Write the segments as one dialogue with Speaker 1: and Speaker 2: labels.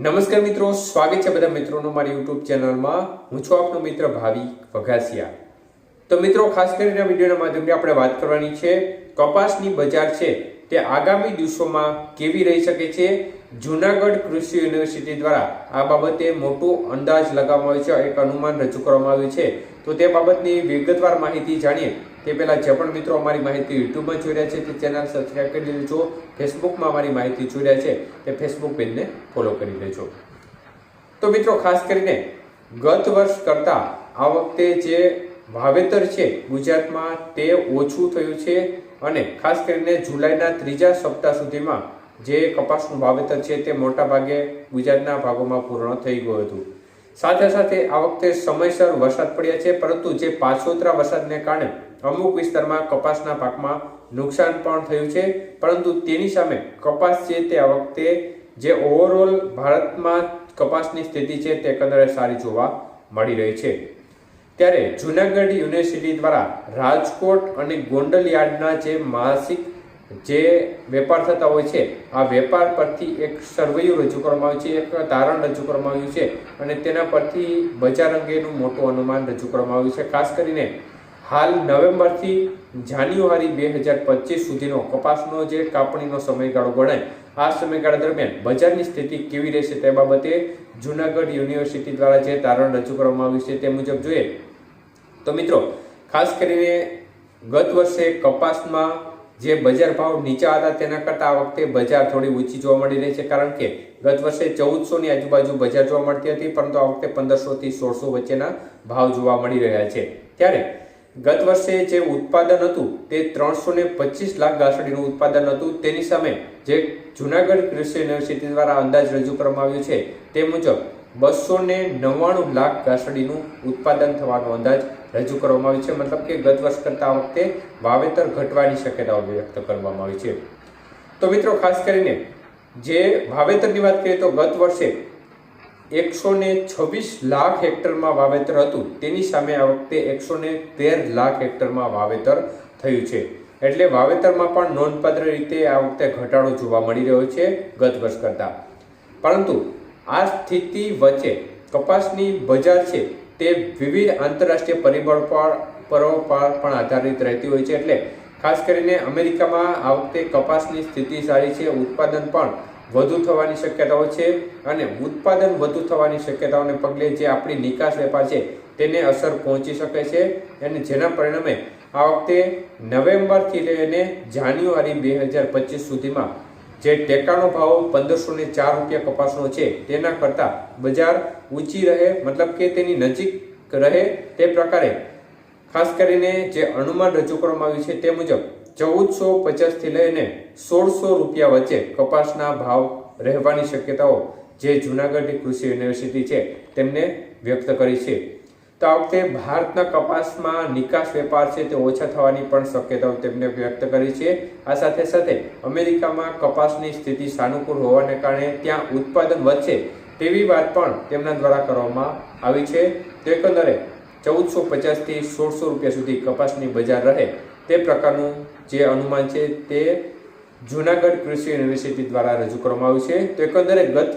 Speaker 1: નમસ્કાર મિત્રો, સ્વાગત છે બધા મિત્રોનો મારી યુટ્યુબ ચેનલમાં. હું છું આપનો મિત્ર ભાવિ વઘાસિયા. તો મિત્રો, ખાસ કરીને વિડીયોના માધ્યમથી આપણે વાત કરવાની છે, કપાસની બજાર છે તે આગામી દિવસોમાં કેવી રહી શકે છે? જુનાગઢ કૃષિ યુનિવર્સિટી દ્વારા આ બાબતે મોટું અંદાજ લગાવવામાં આવ્યો છે. એક અનુમાન રજૂ કરવામાં આવ્યું છે. તો તે બાબતની વિગતવાર માહિતી જાણીએ. તે પહેલાં જે પણ મિત્રો અમારી માહિતી યુટ્યુબમાં જોઈ રહ્યા છે, તે ચેનલ સબસ્ક્રાઈબ કરી લેજો. ફેસબુકમાં અમારી માહિતી જોઈ રહ્યા છે, તે ફેસબુક પેજને ફોલો કરી લેજો. તો મિત્રો, ખાસ કરીને ગત વર્ષ કરતાં આ વખતે જે વાવેતર છે ગુજરાતમાં તે ઓછું થયું છે અને ખાસ કરીને જુલાઈના ત્રીજા સપ્તાહ સુધીમાં જે કપાસનું વાવેતર છે તે મોટા ભાગે ગુજરાતના ભાગોમાં પૂર્ણ થઈ ગયું હતું. સાથે સાથે આ વખતે સમયસર વરસાદ પડ્યા છે, પરંતુ જે પાછોતરા વરસાદને કારણે અમુક વિસ્તારમાં કપાસના પાકમાં નુકસાન પણ થયું છે, પરંતુ તેની સામે કપાસ છે તે આ વખતે જે ઓવરઓલ ભારતમાં કપાસની સ્થિતિ છે તે એકંદરે સારી જોવા મળી રહી છે. ત્યારે જુનાગઢ યુનિવર્સિટી દ્વારા રાજકોટ અને ગોંડલ યાર્ડના જે માસિક જે વેપાર થતા હોય છે, આ વેપાર પરથી એક સર્વેયું રજૂ કરવામાં આવ્યું છે, એક તારણ રજૂ કરવામાં આવ્યું છે અને તેના પરથી બજાર અંગેનું મોટું અનુમાન રજૂ કરવામાં આવ્યું છે. ખાસ કરીને હાલ નવેમ્બરથી જાન્યુઆરી બે હજાર પચીસ સુધીનો કપાસનો જે કાપણીનો સમયગાળો ગણાય, આ સમયગાળા દરમિયાન બજારની સ્થિતિ કેવી રહેશે તે બાબતે જુનાગઢ યુનિવર્સિટી દ્વારા જે તારણ રજૂ કરવામાં આવ્યું છે તે મુજબ જોઈએ. તો મિત્રો, ખાસ કરીને ગત વર્ષે કપાસમાં જે બજાર ભાવ નીચા હતા તેના કરતાં આ વખતે બજાર થોડી ઊંચી જોવા મળી રહી છે. કારણ કે ગત વર્ષે ચૌદસો ની આજુબાજુ બજાર જોવા મળતી હતી, પરંતુ આ વખતે પંદરસો થી સોળસો વચ્ચેના ભાવ જોવા મળી રહ્યા છે. ત્યારે ગત વર્ષે જે ઉત્પાદન હતું તે ત્રણસો ને પચીસ લાખ ઘાસડીનું ઉત્પાદન હતું. તેની સામે જે જુનાગઢ કૃષિ યુનિવર્સિટી દ્વારા અંદાજ રજૂ કરવામાં આવ્યો છે, તે મુજબ બસો ને નવ્વાણું લાખ ઘાસડીનું ઉત્પાદન થવાનો અંદાજ રજૂ કરવામાં આવી છે. મતલબ કે ગત વર્ષ કરતાં વખતે વાવેતર ઘટવાની શક્યતાઓ વ્યક્ત કરવામાં આવી છે. તો મિત્રો, ખાસ કરીને જે વાવેતરની વાત કરીએ તો ગત વર્ષે એકસો છવ્વીસ લાખ હેક્ટરમાં વાવેતર હતું. તેની સામે આ વખતે એકસો તેર લાખ હેક્ટરમાં વાવેતર થયું છે. એટલે વાવેતરમાં પણ નોંધપાત્ર રીતે આ વખતે ઘટાડો જોવા મળી રહ્યો છે ગત વર્ષ કરતાં. પરંતુ આ સ્થિતિ વચ્ચે કપાસની બજાર છે તે વિવિધ આંતરરાષ્ટ્રીય પરિબળ પર પરો પણ આધારિત રહેતી હોય છે. એટલે ખાસ કરીને અમેરિકામાં આ વખતે કપાસની સ્થિતિ સારી છે. ઉત્પાદન પણ વધુ થવાની શક્યતાઓ છે અને ઉત્પાદન વધુ થવાની શક્યતાઓને પગલે જે આપણી નિકાસ વેપાર છે તેને અસર પહોંચી શકે છે અને જેના પરિણામે આ વખતે નવેમ્બરથી લઈને જાન્યુઆરી બે હજાર પચીસ સુધીમાં જે ટેકાનો ભાવ પંદરસો ને ચાર રૂપિયા કપાસનો છે, તેના કરતાં બજાર ઊંચી રહે, મતલબ કે તેની નજીક રહે તે પ્રકારે. ખાસ કરીને જે અનુમાન રજૂ કરવામાં આવ્યું છે તે મુજબ ચૌદસો પચાસથી લઈને સોળસો રૂપિયા વચ્ચે કપાસના ભાવ રહેવાની શક્યતાઓ જે જુનાગઢ કૃષિ યુનિવર્સિટી છે તેમને વ્યક્ત કરી છે. તો આ વખતે ભારતના કપાસમાં નિકાસ વેપાર છે તે ઓછા થવાની પણ શક્યતાઓ તેમણે વ્યક્ત કરી છે. આ સાથે સાથે અમેરિકામાં કપાસની સ્થિતિ સાનુકૂળ હોવાને કારણે ત્યાં ઉત્પાદન વધશે તેવી વાત પણ તેમના દ્વારા કરવામાં આવી છે. તો એકંદરે ચૌદસો પચાસથી સોળસો રૂપિયા સુધી કપાસની બજાર રહે તે પ્રકારનું જે અનુમાન છે તે જુનાગઢ કૃષિ યુનિવર્સિટી દ્વારા રજૂ કરવામાં આવ્યું છે. તો એકંદરે ગત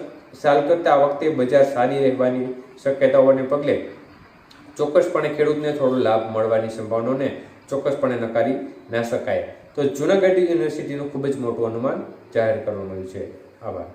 Speaker 1: સાલ કરતાં આ વખતે બજાર સારી રહેવાની શક્યતાઓને પગલે ચોક્કસપણે ખેડૂતને થોડો લાભ મળવાની સંભાવનાને ચોક્કસપણે નકારી ના શકાય. તો જુનાગઢ યુનિવર્સિટીનું ખૂબ જ મોટું અનુમાન જાહેર કરવામાં આવ્યું છે. આભાર.